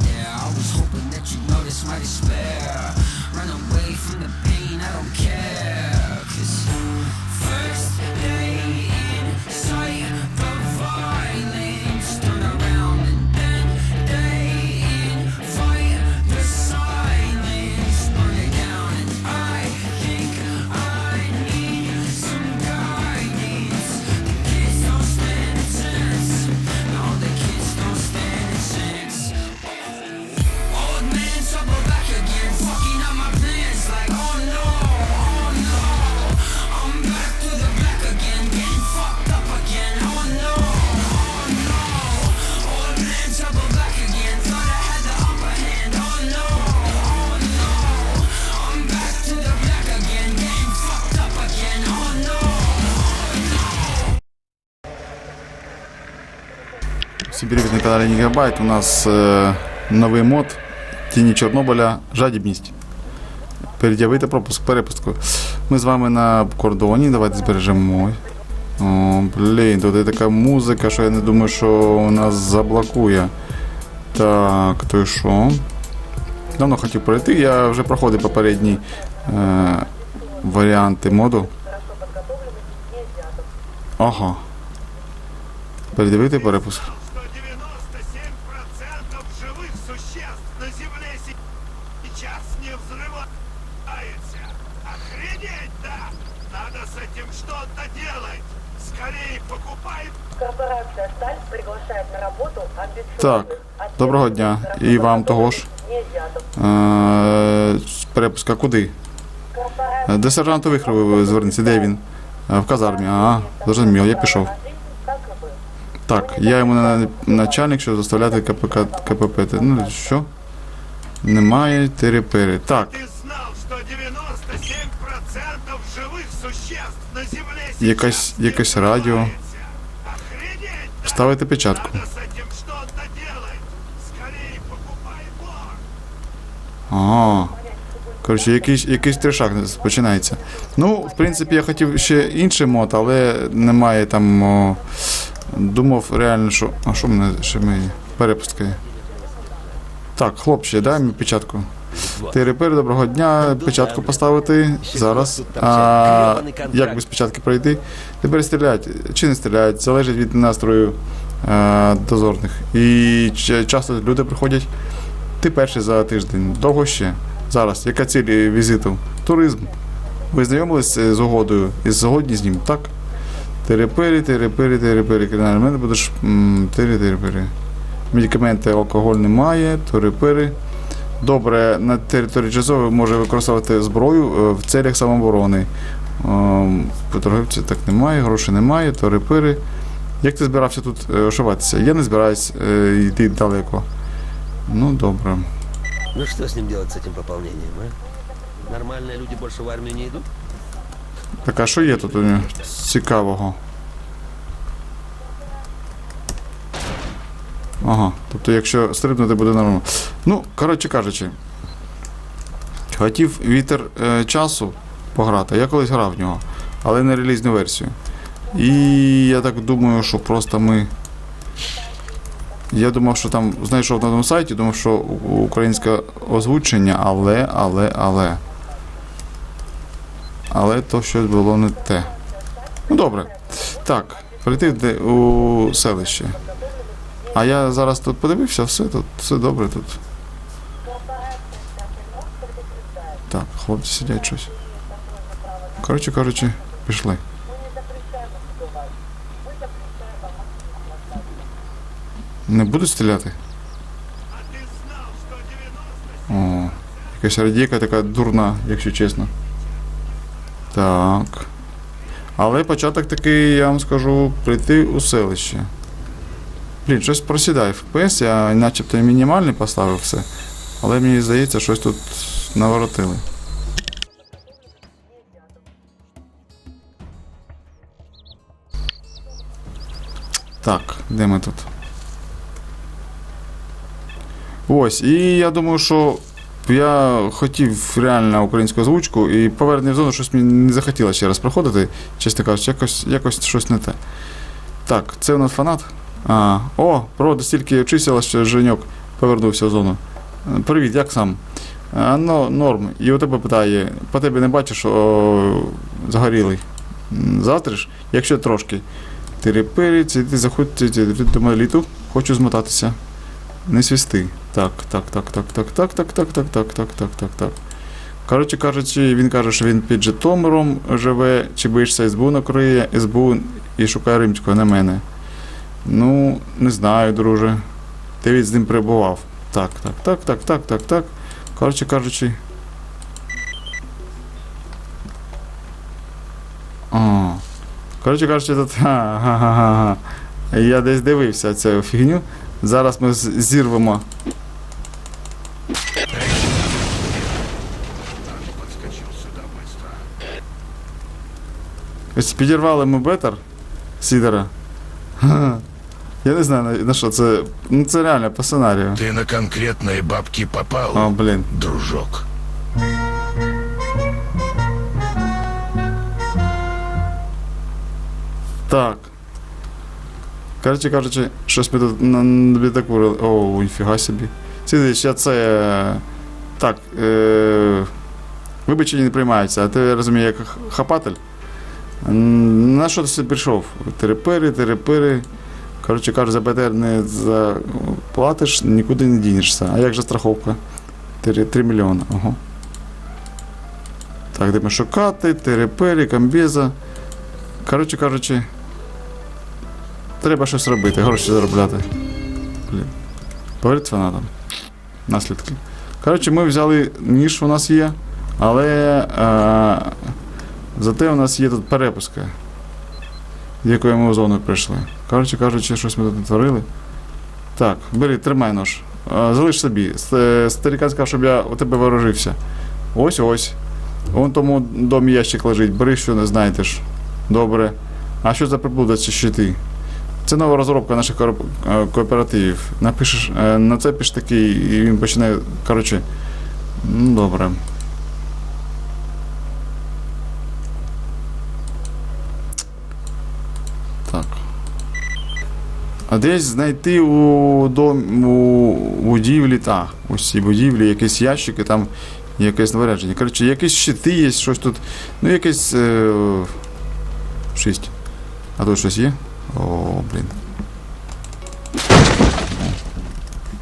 there. I was hoping that you'd notice my despair. Run away from the pain, I don't care. Cause first day Каналі Гігабайт. У нас е, новий мод Тіні Чорнобиля Жадібність. Пред'явити пропуск перепустку. Ми з вами на кордоні. Давайте збережемо. О, блін, тут є така музика, що я не думаю, що нас заблокує. Так, то і що? Давно хотів пройти, я вже проходив попередні е, варіанти моду. Ага. Передивити перепуск. Что-то делать. Скорее покупай Корпорация «Сталь» приглашает на работу Так, доброго дня. І вам того ж. Е, перепуска куди? Е, Де сержант Вихров звернеться? Де він? Е, В казармі. Ага, зрозуміло, я пішов. Так, я йому на- начальник, щоб заставляти КПК, КПП. Ну, що? Немає терепери. Так, якась, якесь радіо. Ставити печатку. Надо с этим что-то делать. Скорее покупай бор. А, коротше, якийсь, якийсь трешак починається. Ну, в принципі, я хотів ще інший мод, але немає там. О, думав реально, що. А що мене ще мені? Перепустка є. Так, хлопче, дай мені печатку. Терепер, доброго дня. Печатку поставити. Зараз. А, як без печатки пройти? Тепер стріляють чи не стріляють, залежить від настрою е, дозорних. І часто люди приходять. Ти перший за тиждень. Довго ще. Зараз. Яка ціль візиту? Туризм. Ви знайомились е, з угодою і згодні з ним, так? Терепері, терепері, терепері. Кримінальний мене будеш. терепері. Медикаменти, алкоголь немає, терепері. Добре, на території Джазови може використовувати зброю е, в целях самооборони. Ем, По торговці так немає, грошей немає, терепери. Як ти збирався тут е, ошиватися? Я не збираюсь е, йти далеко. Ну, добре. Ну что с ним делать, с этим пополнением, а? Нормальные люди больше в армию не идут? Так, а що є тут у нього цікавого? Ага, тобто якщо стрибнути буде нормально. Ну, коротше кажучи, хотів вітер е, часу пограти. Я колись грав в нього, але не релізну версію. І я так думаю, що просто ми. Я думав, що там знайшов на одному сайті, думав, що українське озвучення, але, але, але. Але то щось було не те. Ну добре. Так, прийти у селище. А я зараз тут подивився, все тут, все добре тут. Так, хлопці сидять щось. Коротше, коротше, пішли. Не будуть стріляти? А ты знал, что 90 О, якась радійка така дурна, якщо чесно. Так. Але початок такий, я вам скажу, прийти у селище. Блін, щось просідає FPS, я начебто мінімальний поставив все. Але мені здається, щось тут наворотили. Так, де ми тут? Ось, і я думаю, що я хотів реально українську озвучку, і повернення в зону щось мені не захотілося ще раз проходити. Чесно кажучи, якось, якось щось не те. Так, це у нас фанат. А, о, проводи стільки чисела, що Женьок повернувся в зону. Е, Привіт, як сам? А, ну, норм. І у тебе питає, по тебе не бачиш, о, загорілий. Завтра ж, якщо трошки. Тирипирі, ти заходь до моноліту, хочу змотатися. Не свісти. Так, так, так, так, так, так, так, так, так, так, так, так, так, так. Коротше кажучи, він каже, що він під Житомиром живе, чи боїшся СБУ накриє, СБУ і шукає римського на мене. Ну, не знаю, друже. Ти від з ним перебував. Так, так, так, так, так, так, так. Коротше кажучи. А. Коротше кажучи, тут. Ха-ха-ха. Я десь дивився цю фігню. Зараз ми зірвемо. Ось підірвали ми бетер Сідера. Я не знаю, на, на що це. Ну це реально по сценарію. Ты на конкретные бабки попал, О, блін. дружок. Так. Коротше кажучи, щось ми тут на- набідокурили. О, ніфіга собі. Сидиш, я це. е, Так. Е... Вибачення не приймаються, а ти я розумію, як хапатель. На що ти прийшов? Терепири, терепири. Коротше кажуть, за БТР не заплатиш, нікуди не дінешся. А як же страховка? 3, 3 мільйони. Ого. Так, де ми шукати, терепири, камбіза. Коротше кажучи, треба щось робити, гроші заробляти. Блін. Говорить з фанатом. Наслідки. Коротше, ми взяли ніж у нас є, але е, зате у нас є тут перепуска, з якої ми в зону прийшли. Коротше кажучи, щось ми тут натворили. Так, бери, тримай нож. Залиш собі. С- Старікан сказав, щоб я у тебе ворожився. Ось ось. Вон тому домі ящик лежить. Бери, що не знаєте ж. Добре. А що за приблуда ці щити? Це нова розробка наших е, кооперативів. Напишеш, е, нацепиш такий, і він почне. Коротше. Ну, добре. Так. А десь знайти у, дом, у будівлі, так, ось ці будівлі, якісь ящики, там якесь наварядження. Коротше, якісь щити є, щось тут. Ну, якесь. Е, шість. А тут щось є? О, блін.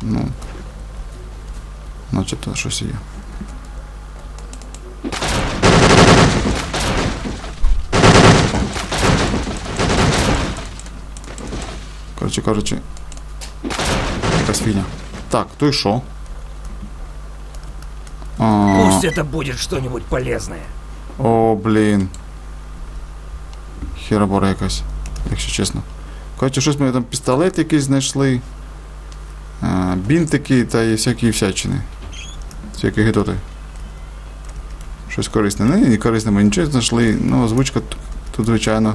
Ну. Начебто щось є. Коротше кажучи. Якась фігня. Так, то і що? А, Пусть это будет что-нибудь полезное. О, блін. Херабора якась, якщо чесно. Коротше, щось ми там пістолет якийсь знайшли. А, бінтики та і всякі всячини. Всякі гидоти. Щось корисне. Не, не корисне ми нічого знайшли. Ну, озвучка тут, звичайно,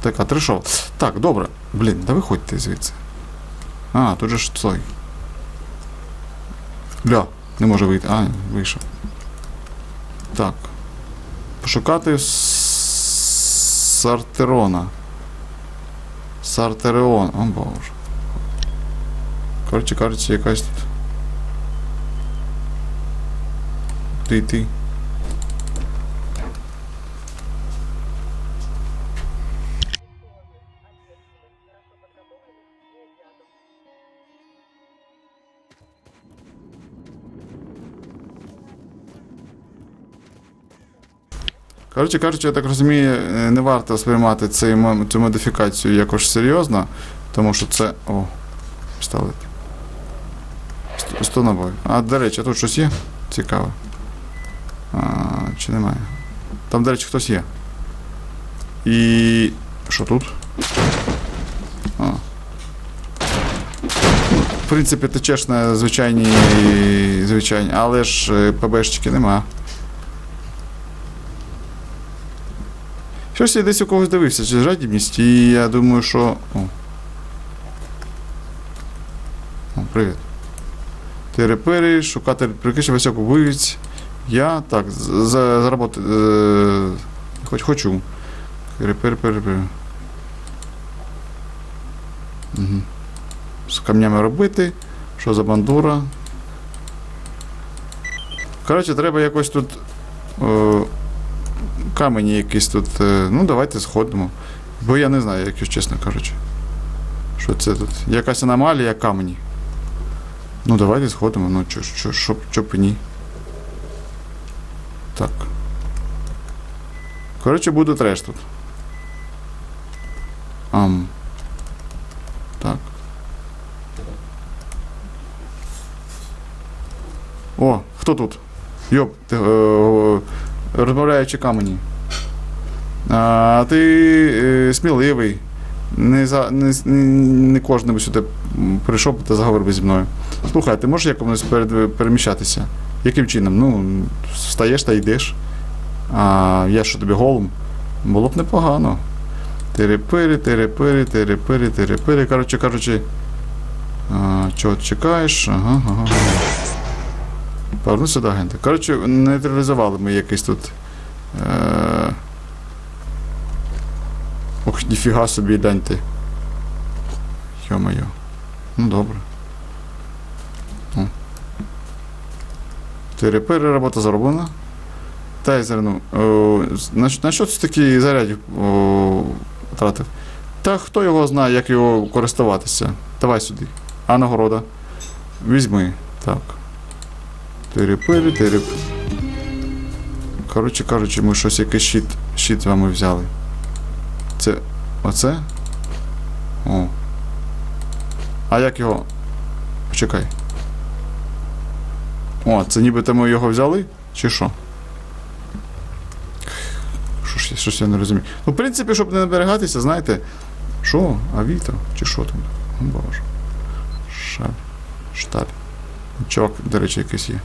така трешова. Так, добре. Блін, да виходьте звідси. А, тут же ж цой. Бля, не може вийти. А, вийшов. Так. Пошукати Сартерона. Сартереон. О боже. Коротше, кажучи, якась тут. Ти ти. Коротше кажучи, я так розумію, е, не варто сприймати цей, цю модифікацію якось серйозно, тому що це. О. Сто- Сто набоїв. А, до речі, тут щось є? Цікаве. А, чи немає? Там, до речі, хтось є. І. Що тут? А. В принципі, ТЧшне звичайні, звичайні, але ж е, ПБшечки нема. Щось я десь у когось дивився через жадібність, і я думаю, що. О. О, привіт. Тирепири, шукати прикриття високу вивіць. Я так, за, за роботи. Е, хоч хочу. Тирепири, перепири. Угу. З камнями робити. Що за бандура? Коротше, треба якось тут. Е, камені якісь тут. Е, ну, давайте сходимо. Бо я не знаю, якщо чесно кажучи. Що це тут? Якась аномалія камені. Ну, давайте сходимо, ну чо, чо, що, чо б ні. Так. Коротше, буде треш тут. Ам. Так. О, хто тут? Йоп, ти, е, розмовляючи камені. А, ти е, сміливий. Не, за, не, не, кожен би сюди прийшов та заговорив зі мною. Слухай, ти можеш якомусь переміщатися? Яким чином? Ну, встаєш та йдеш. А я що тобі голим? Було б непогано. Терепири, терепири, терепири, терепири. Коротше, кажучи. Чого чекаєш? Ага. ага. Повернуся до агента. Коротше, нейтралізували ми якийсь тут. Е... ніфіга собі гляньте. Йо-моє. Ну добре. О. Терепири, робота зроблена. Тайзерну. О, на, на що це такі зарядів о, тратив? Та хто його знає, як його користуватися? Давай сюди. А нагорода. Візьми. Так. Терепири, тереп. Коротше кажучи, ми щось якийсь щит, щит з вами взяли. Це. Оце? О. А як його. Почекай. О, це нібито ми його взяли? Чи що? Що ж щось я не розумію. Ну, в принципі, щоб не наберегатися, знаєте. Що? Авіто? Чи що там? Боже. Шаль. Шталь. Чувак, до речі, якийсь є.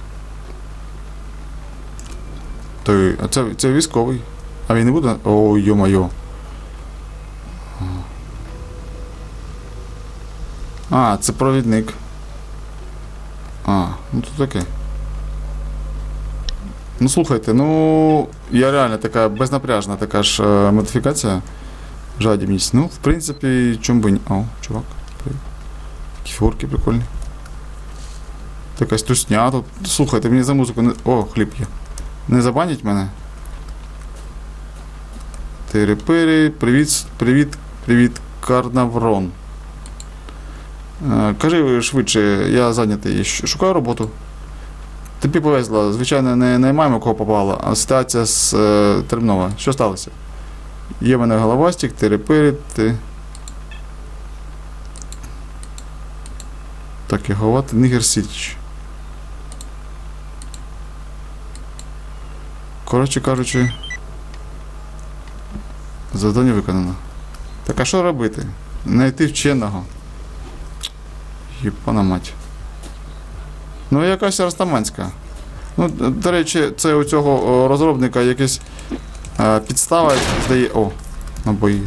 Той, а це, це військовий. А він не буде? О, йо-майо. А, це провідник. А, ну то таке. Ну слухайте, ну я реально така безнапряжна така ж е, модифікація. Жадібність. Ну, в принципі, чому би ні. О, чувак. Такі фігурки прикольні. Якась тусня тут. Слухайте, мені за музику не. О, хліб є. Не забанять мене. Тири-пири, привіт, привіт, привіт, Карнаврон. Е, Кажи швидше, я зайнятий. Шукаю роботу. Тобі повезло, звичайно, не наймаємо кого попало, а ситуація з е, термінова. Що сталося? Є в мене головастик, тири-пири, ти. Так, я голова, Нігер Січ. Коротше кажучи, завдання виконано. Так а що робити? Знайти вченого. Єпана мать. Ну, якась Растаманська. Ну, до речі, це у цього розробника якась е, підстава, здає. О, набої.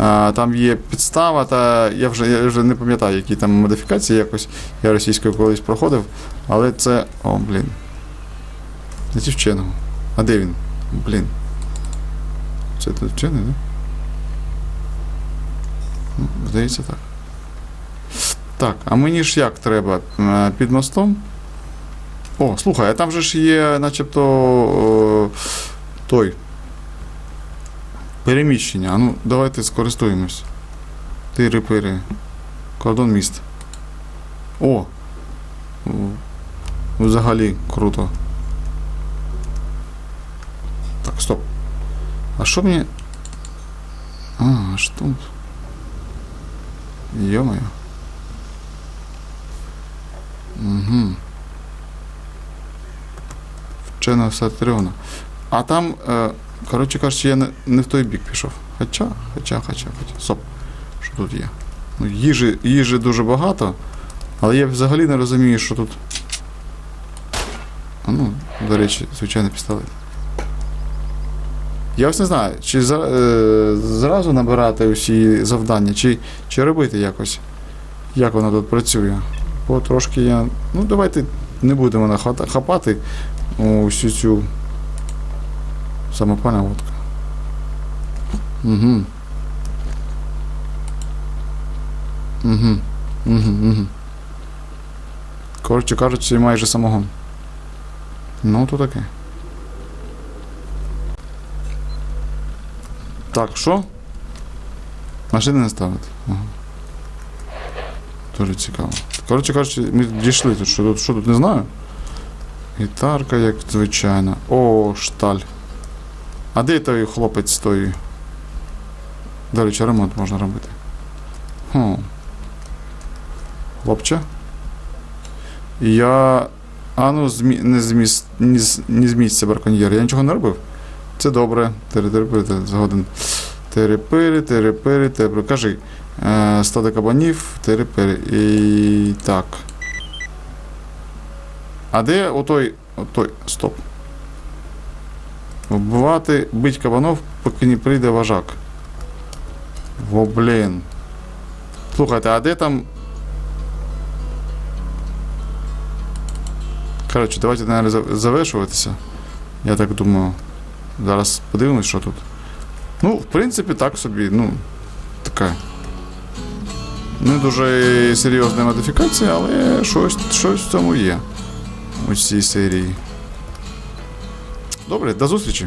Е, там є підстава, та я вже, я вже не пам'ятаю, які там модифікації якось. Я російською колись проходив. Але це. О, блін. Знайти вченого. А де він? Блін. Це тут вчений, да? Ну, здається так. Так, а мені ж як треба? Е, Під мостом? О, слухай, а там же ж є, начебто. О, той. Переміщення. А ну, давайте скористуємось. Тири-пири. Кордон міст. О! Взагалі круто. Так, стоп. А що мені. А, аж тут. Угу. Вчена Сатурна. А там, е, коротше кажучи, я не, в той бік пішов. Хоча, хоча, хоча, хоча. Стоп. Що тут є? Ну, їжі, їжі дуже багато, але я взагалі не розумію, що тут. А ну, до речі, звичайно, пістолет. Я ось не знаю, чи е, зразу набирати усі завдання, чи, чи робити якось. Як воно тут працює. Потрошки я. Ну, давайте не будемо хапати усю цю самопальна водка. Угу. Угу. Угу, угу. Коротше кажучи, майже самогон. Ну, то таке. Так, що? Машини не ставити. Ага. Дуже цікаво. Коротше кажучи, ми дійшли тут. Що тут, що тут не знаю. Гітарка, як звичайно. О, шталь. А де той хлопець той? До речі, ремонт можна робити. Хм. Хлопче. Я. А ну, змі... не, з міс... не, з... не з місця браконьєр. Я нічого не робив. Це добре. Теретерпити згоден. Терепири, терепири, терепири. Кажи. Е, стадо кабанів, терепири. І так. А де отой. Отой. Стоп. Вбивати, бить кабанов, поки не прийде вожак. Во, блін. Слухайте, а де там. Коротше, давайте, наверное, за- завершуватися. Я так думаю. Зараз подивимось, що тут. Ну, в принципі, так собі, ну, така. Не дуже серйозна модифікація, але щось, щось в цьому є. У цій серії. Добре, до зустрічі.